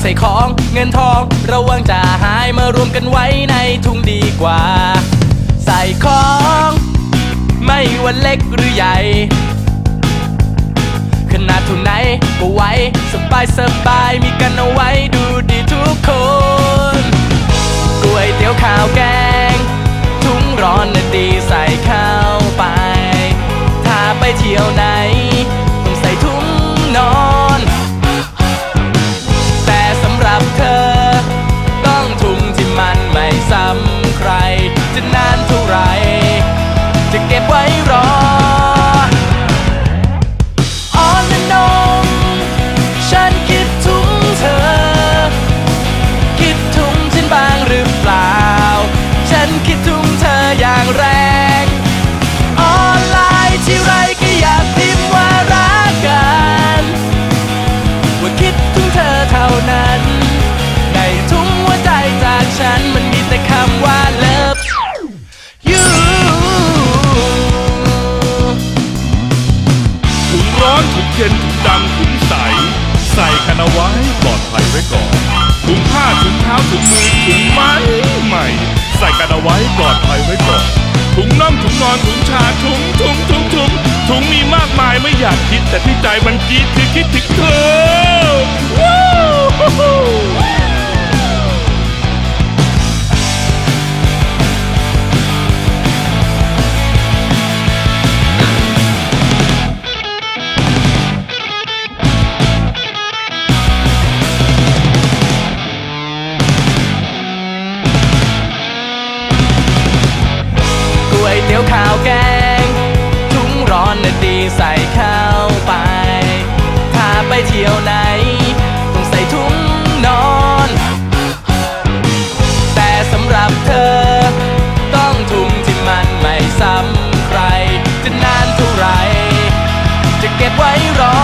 ใส่ของเงินทอง ระวังจะหายมารวมกันไว้ในถุงดีกว่า ใส่ของ ไม่ว่าเล็กหรือใหญ่ ขนาดถุงไหนก็ไว้ สบายสบายมีกันเอาไว้ดูดีทุกคนก๋วยเตี๋ยวข้าวแกง ถุงร้อนน่ะดีใส่ข้าว ถุงเย็นดังดำถุงใส ใส่กันเอาไว้ปลอดภัยไว้ก่อนถุงผ้าถุงเท้าถุงมือถุงไม้ใหม่ ใส่กันเอาไว้ปลอดภัยไว้ก่อนถุงน่องถุงนอนถุงชาถุงถุงถุงถุงถุงมีมากมายไม่อยากคิดแต่ที่ใจมันจีดคือคิดถึงเธอ ข้าวแกง ถุงร้อนน่ะดีใส่ข้าวไป ถ้าไปเที่ยวไหน ต้องใส่ถุงนอน แต่สำหรับเธอ ต้องถุงที่มันไม่ซ้ำใคร จะนานเท่าไหรจะเก็บไว้รอ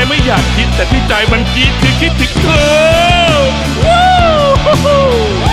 ายไม่อยากคิดแต่ที่ใจมันคิดคือคิดถึงเธอ